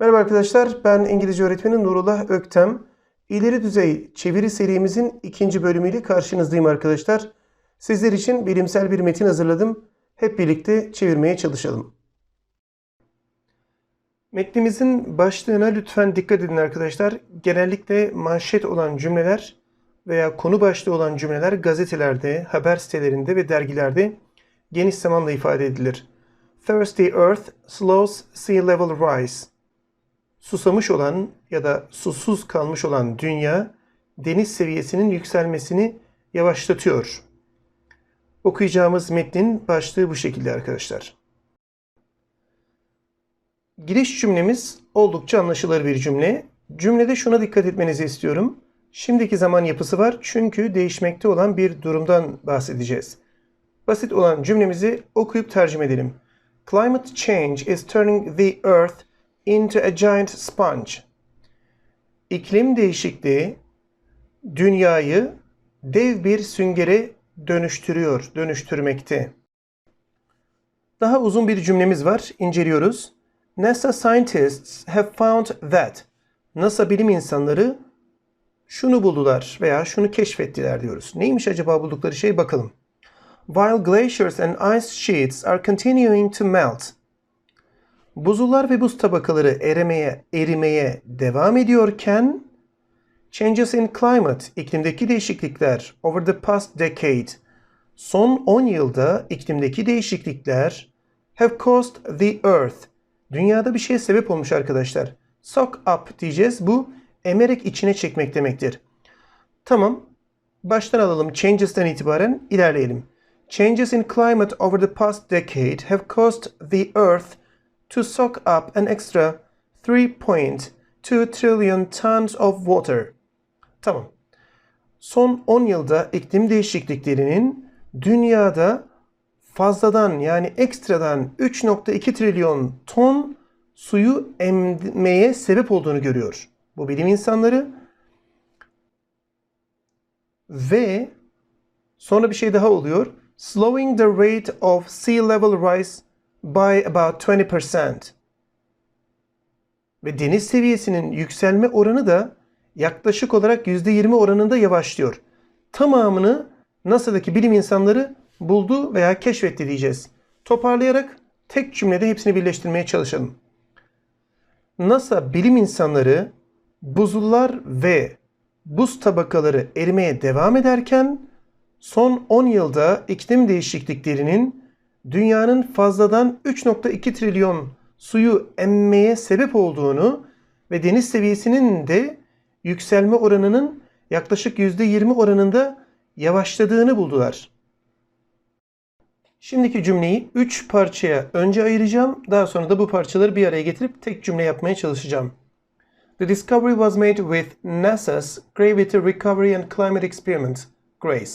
Merhaba arkadaşlar, ben İngilizce öğretmeni Nurullah Öktem. İleri düzey çeviri serimizin ikinci bölümüyle karşınızdayım arkadaşlar. Sizler için bilimsel bir metin hazırladım. Hep birlikte çevirmeye çalışalım. Metnimizin başlığına lütfen dikkat edin arkadaşlar. Genellikle manşet olan cümleler veya konu başlığı olan cümleler gazetelerde, haber sitelerinde ve dergilerde geniş zamanla ifade edilir. Thirsty Earth slows sea level rise. Susamış olan ya da susuz kalmış olan dünya deniz seviyesinin yükselmesini yavaşlatıyor. Okuyacağımız metnin başlığı bu şekilde arkadaşlar. Giriş cümlemiz oldukça anlaşılır bir cümle. Cümlede şuna dikkat etmenizi istiyorum. Şimdiki zaman yapısı var çünkü değişmekte olan bir durumdan bahsedeceğiz. Basit olan cümlemizi okuyup tercüme edelim. Climate change is turning the earth into a giant sponge. İklim değişikliği dünyayı dev bir süngere dönüştürüyor, dönüştürmekte. Daha uzun bir cümlemiz var, inceliyoruz. NASA scientists have found that NASA bilim insanları şunu buldular veya şunu keşfettiler diyoruz. Neymiş acaba buldukları şey bakalım. While glaciers and ice sheets are continuing to melt. Buzullar ve buz tabakaları erimeye, erimeye devam ediyorken changes in climate, iklimdeki değişiklikler over the past decade, son 10 yılda iklimdeki değişiklikler have caused the earth, dünyada bir şeye sebep olmuş arkadaşlar. Soak up diyeceğiz. Bu emerek içine çekmek demektir. Tamam. Baştan alalım. Changes'ten itibaren ilerleyelim. Changes in climate over the past decade have caused the Earth to soak up an extra 3.2 trillion tons of water. Tamam. Son 10 yılda iklim değişikliklerinin dünyada fazladan yani ekstradan 3.2 trilyon ton suyu emmeye sebep olduğunu görüyor. Bu bilim insanları ve sonra bir şey daha oluyor. Slowing the rate of sea level rise by about 20%. Ve deniz seviyesinin yükselme oranı da yaklaşık olarak %20 oranında yavaşlıyor. Tamamını NASA'daki bilim insanları buldu veya keşfetti diyeceğiz. Toparlayarak tek cümlede hepsini birleştirmeye çalışalım. NASA bilim insanları buzullar ve buz tabakaları erimeye devam ederken son 10 yılda iklim değişikliklerinin dünyanın fazladan 3.2 trilyon suyu emmeye sebep olduğunu ve deniz seviyesinin de yükselme oranının yaklaşık %20 oranında yavaşladığını buldular. Şimdiki cümleyi 3 parçaya önce ayıracağım. Daha sonra da bu parçaları bir araya getirip tek cümle yapmaya çalışacağım. The discovery was made with NASA's Gravity Recovery and Climate Experiment, GRACE.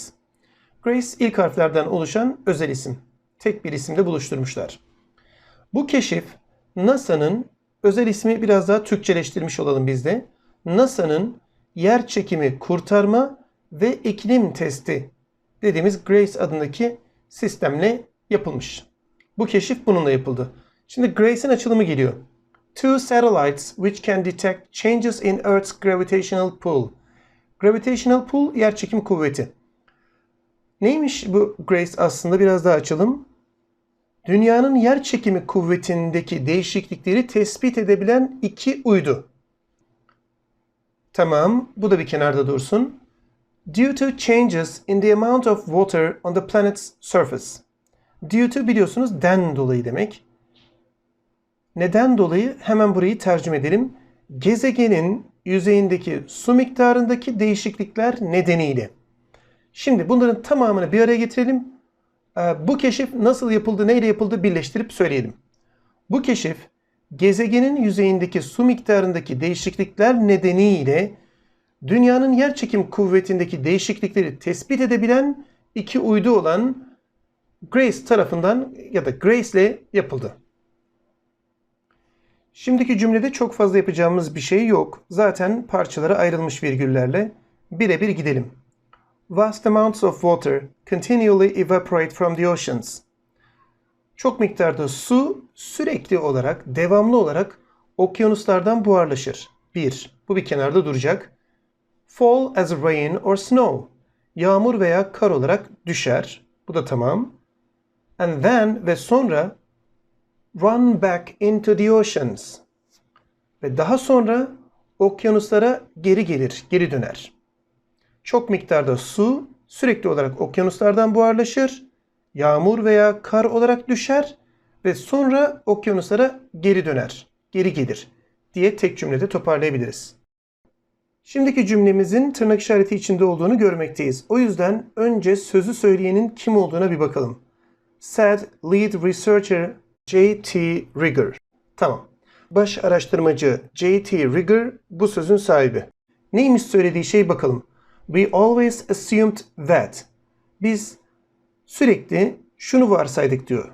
GRACE ilk harflerden oluşan özel isim. Tek bir isimde buluşturmuşlar. Bu keşif NASA'nın özel ismi biraz daha Türkçeleştirmiş olalım biz de. NASA'nın yer çekimi kurtarma ve iklim testi dediğimiz GRACE adındaki sistemle yapılmış. Bu keşif bununla yapıldı. Şimdi GRACE'in açılımı geliyor. Two satellites which can detect changes in Earth's gravitational pull. Gravitational pull yer çekim kuvveti. Neymiş bu GRACE aslında biraz daha açalım. Dünyanın yer çekimi kuvvetindeki değişiklikleri tespit edebilen iki uydu. Tamam, bu da bir kenarda dursun. Due to changes in the amount of water on the planet's surface. Due to biliyorsunuz den dolayı demek. Neden dolayı hemen burayı tercüme edelim. Gezegenin yüzeyindeki su miktarındaki değişiklikler nedeniyle. Şimdi bunların tamamını bir araya getirelim. Ee, bu keşif nasıl yapıldı, neyle yapıldı birleştirip söyleyelim. Bu keşif gezegenin yüzeyindeki su miktarındaki değişiklikler nedeniyle dünyanın yerçekim kuvvetindeki değişiklikleri tespit edebilen iki uydu olan Grace tarafından ya da Grace ile yapıldı. Şimdiki cümlede çok fazla yapacağımız bir şey yok. Zaten parçalara ayrılmış virgüllerle birebir gidelim. Vast amounts of water continually evaporate from the oceans. Çok miktarda su sürekli olarak, devamlı olarak okyanuslardan buharlaşır. 1. Bu bir kenarda duracak. Fall as rain or snow. Yağmur veya kar olarak düşer. Bu da tamam. And then ve sonra run back into the oceans. Ve daha sonra okyanuslara geri gelir, geri döner. Çok miktarda su sürekli olarak okyanuslardan buharlaşır, yağmur veya kar olarak düşer ve sonra okyanuslara geri döner, geri gelir diye tek cümlede toparlayabiliriz. Şimdiki cümlemizin tırnak işareti içinde olduğunu görmekteyiz. O yüzden önce sözü söyleyenin kim olduğuna bir bakalım. Said lead researcher J.T. Rigger. Tamam. Baş araştırmacı J.T. Rigger bu sözün sahibi. Neymiş söylediği şey bakalım. We always assumed that. Biz sürekli şunu varsaydık diyor.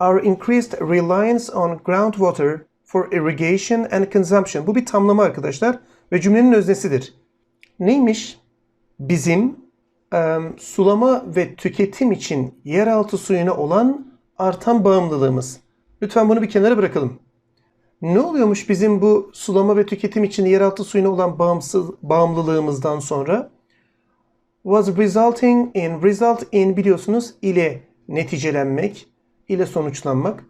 Our increased reliance on groundwater for irrigation and consumption. Bu bir tamlama arkadaşlar ve cümlenin öznesidir. Neymiş? Bizim e, sulama ve tüketim için yeraltı suyuna olan artan bağımlılığımız. Lütfen bunu bir kenara bırakalım. Ne oluyormuş bizim bu sulama ve tüketim için yeraltı suyuna olan bağımsız bağımlılığımızdan sonra? Was resulting in, result in biliyorsunuz ile neticelenmek, ile sonuçlanmak.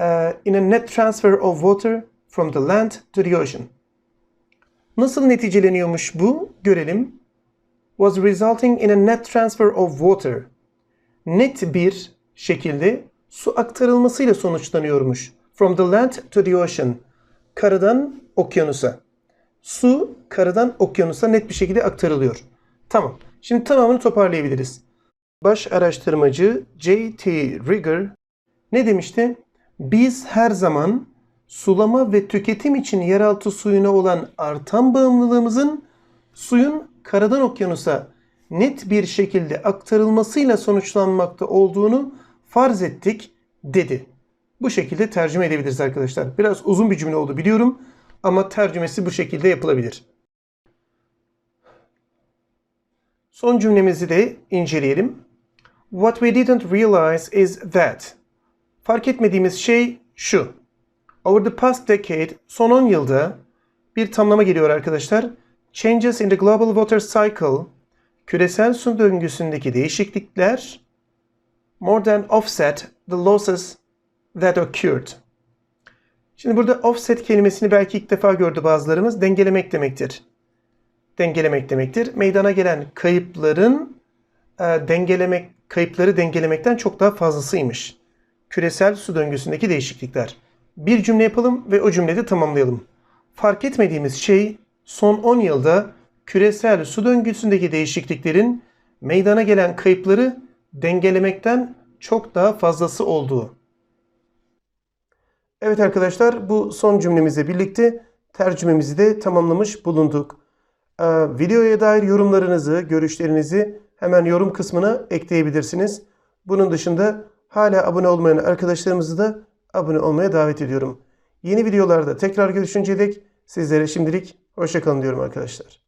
Uh, in a net transfer of water from the land to the ocean. Nasıl neticeleniyormuş bu? Görelim. Was resulting in a net transfer of water. Net bir şekilde su aktarılmasıyla sonuçlanıyormuş. From the land to the ocean. Karadan okyanusa. Su karadan okyanusa net bir şekilde aktarılıyor. Tamam. Şimdi tamamını toparlayabiliriz. Baş araştırmacı J.T. Rigger ne demişti? Biz her zaman sulama ve tüketim için yeraltı suyuna olan artan bağımlılığımızın suyun karadan okyanusa net bir şekilde aktarılmasıyla sonuçlanmakta olduğunu farz ettik dedi. Bu şekilde tercüme edebiliriz arkadaşlar. Biraz uzun bir cümle oldu biliyorum ama tercümesi bu şekilde yapılabilir. Son cümlemizi de inceleyelim. What we didn't realize is that. Fark etmediğimiz şey şu. Over the past decade, son 10 yılda bir tamlama geliyor arkadaşlar. Changes in the global water cycle, küresel su döngüsündeki değişiklikler more than offset the losses that occurred. Şimdi burada offset kelimesini belki ilk defa gördü bazılarımız. Dengelemek demektir. Dengelemek demektir. Meydana gelen kayıpların e, dengelemek kayıpları dengelemekten çok daha fazlasıymış. Küresel su döngüsündeki değişiklikler. Bir cümle yapalım ve o cümlede tamamlayalım. Fark etmediğimiz şey son 10 yılda küresel su döngüsündeki değişikliklerin meydana gelen kayıpları dengelemekten çok daha fazlası olduğu. Evet arkadaşlar bu son cümlemizle birlikte tercümemizi de tamamlamış bulunduk. Ee, videoya dair yorumlarınızı, görüşlerinizi hemen yorum kısmına ekleyebilirsiniz. Bunun dışında hala abone olmayan arkadaşlarımızı da abone olmaya davet ediyorum. Yeni videolarda tekrar görüşünceye dek sizlere şimdilik hoşçakalın diyorum arkadaşlar.